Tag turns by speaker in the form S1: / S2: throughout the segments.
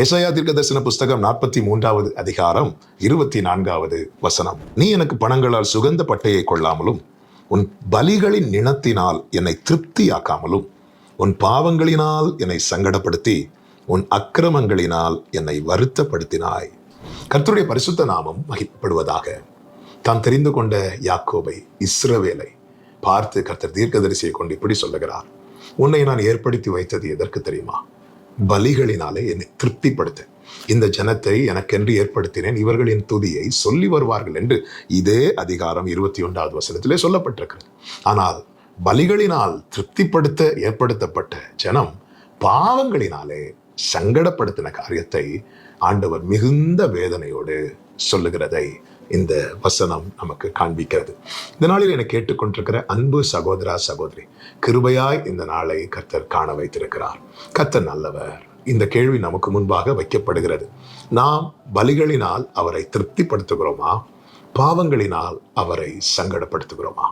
S1: எசையா தீர்க்கதரிசன புஸ்தகம் நாற்பத்தி மூன்றாவது அதிகாரம் இருபத்தி நான்காவது வசனம். நீ எனக்கு பணங்களால் சுகந்த பட்டையை கொள்ளாமலும் உன் பலிகளின் நினத்தினால் என்னை திருப்தியாக்காமலும் உன் பாவங்களினால் என்னை சங்கடப்படுத்தி உன் அக்கிரமங்களினால் என்னை வருத்தப்படுத்தினாய். கர்த்தருடைய பரிசுத்த நாமம் மகிப்படுவதாக தான் தெரிந்து கொண்ட யாக்கோபை இஸ்ரவேலை பார்த்து கர்த்தர் தீர்க்கதரிசியை கொண்டு இப்படி சொல்லுகிறார். உன்னை நான் ஏற்படுத்தி வைத்தது எதற்கு தெரியுமா? பலிகளினாலே என்னை திருப்திப்படுத்த. இந்த ஜனத்தை எனக்கென்று ஏற்படுத்தினேன். இவர்களின் துதியை சொல்லி வருவார்கள் என்று இதே அதிகாரம் இருபத்தி ஒன்றாவது வசனத்திலே சொல்லப்பட்டிருக்கிறது. ஆனால் பலிகளினால் திருப்திப்படுத்த ஏற்படுத்தப்பட்ட ஜனம் பாவங்களினாலே சங்கடப்படுத்தின காரியத்தை ஆண்டவர் மிகுந்த வேதனையோடு சொல்லுகிறதை இந்த வசனம் நமக்கு காண்பிக்கிறது. இந்த நாளில் என கேட்டுக்கொண்டிருக்கிற அன்பு சகோதரா சகோதரி கிருபையாய் இந்த நாளை கர்த்தர் காண வைத்திருக்கிறார். கர்த்தர் நல்லவர். இந்த கேள்வி நமக்கு முன்பாக வைக்கப்படுகிறது. நாம் பலிகளினால் அவரை திருப்திப்படுத்துகிறோமா? பாவங்களினால் அவரை சங்கடப்படுத்துகிறோமா?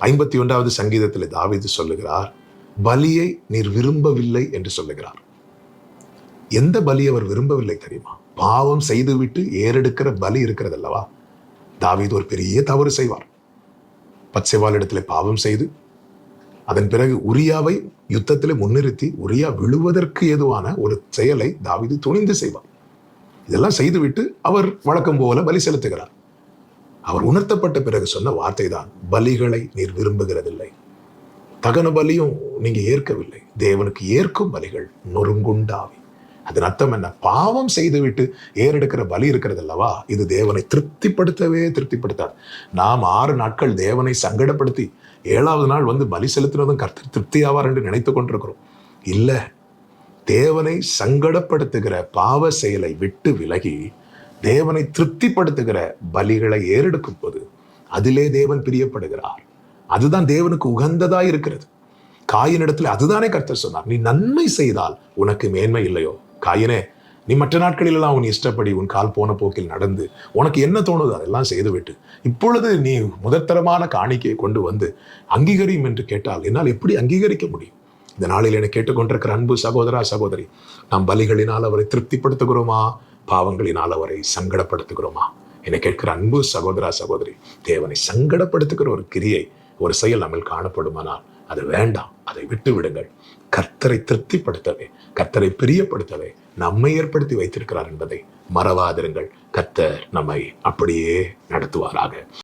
S1: ஐம்பத்தி ஒன்றாவது சங்கீதத்தில் தாவிது சொல்லுகிறார் பலியை நீர் விரும்பவில்லை என்று சொல்லுகிறார். எந்த பலி அவர் விரும்பவில்லை தெரியுமா? பாவம் செய்துவிட்டு ஏறெடுக்கிற பலி இருக்கிறது அல்லவா தாவீது ஒரு பெரிய தவறு செய்வார். பச்சைவால் இடத்துல பாவம் செய்து அதன் பிறகு உரியாவை யுத்தத்தில் முன்னிறுத்தி உரியா விழுவதற்கு ஏதுவான ஒரு செயலை தாவீது துணிந்து செய்வார். இதெல்லாம் செய்துவிட்டு அவர் வழக்கம் போல பலி செலுத்துகிறார். அவர் உணர்த்தப்பட்ட பிறகு சொன்ன வார்த்தை தான் பலிகளை நீர் விரும்புகிறதில்லை. தகன பலியும் நீங்க ஏற்கவில்லை. தேவனுக்கு ஏற்கும் பலிகள் நொறுங்குண்டாவி. அதன் அர்த்தம் என்ன? பாவம் செய்துவிட்டு ஏறெடுக்கிற பலி இருக்கிறது அல்லவா இது தேவனை திருப்திப்படுத்தவே திருப்திப்படுத்தாது நாம் ஆறு நாட்கள் தேவனை சங்கடப்படுத்தி ஏழாவது நாள் வந்து பலி செலுத்தினதும் கர்த்தர் திருப்தி ஆவார் என்று நினைத்து கொண்டிருக்கிறோம். இல்லை தேவனை சங்கடப்படுத்துகிற பாவ செயலை விட்டு விலகி தேவனை திருப்திப்படுத்துகிற பலிகளை ஏறெடுக்கும் போது அதிலே தேவன் பிரியப்படுகிறார். அதுதான் தேவனுக்கு உகந்ததா இருக்கிறது. காயினிடத்தில் அதுதானே கர்த்தர் சொன்னார். நீ நன்மை செய்தால் உனக்கு மேன்மை இல்லையோ? காயினே நீ மற்ற நாட்களிலெல்லாம் உன் இஷ்டப்படி உன் கால் போன போக்கில் நடந்து உனக்கு என்ன தோணுதோ அதெல்லாம் செய்துவிட்டு இப்பொழுது நீ முதற்தரமான காணிக்கையை கொண்டு வந்து அங்கீகரியும் என்று கேட்டால் என்னால் எப்படி அங்கீகரிக்க முடியும்? இந்த நாளில் என்னை கேட்டுக்கொண்டிருக்கிற அன்பு சகோதரா சகோதரி நாம் பலிகளினால் அவரை திருப்திப்படுத்துகிறோமா? பாவங்களினால் அவரை சங்கடப்படுத்துகிறோமா? என்னை கேட்கிற அன்பு சகோதரா சகோதரி தேவனை சங்கடப்படுத்துகிற ஒரு கிரியை ஒரு செயல் நம்ம காணப்படுமானால் அது வேண்டாம். அதை விட்டு விடுங்கள் கர்த்தரை திருப்திப்படுத்தவே கர்த்தரை பிரியப்படுத்தவே நம்மை ஏற்படுத்தி வைத்திருக்கிறார் என்பதை மறவாதிருங்கள். கர்த்தர் நம்மை அப்படியே நடத்துவாராக.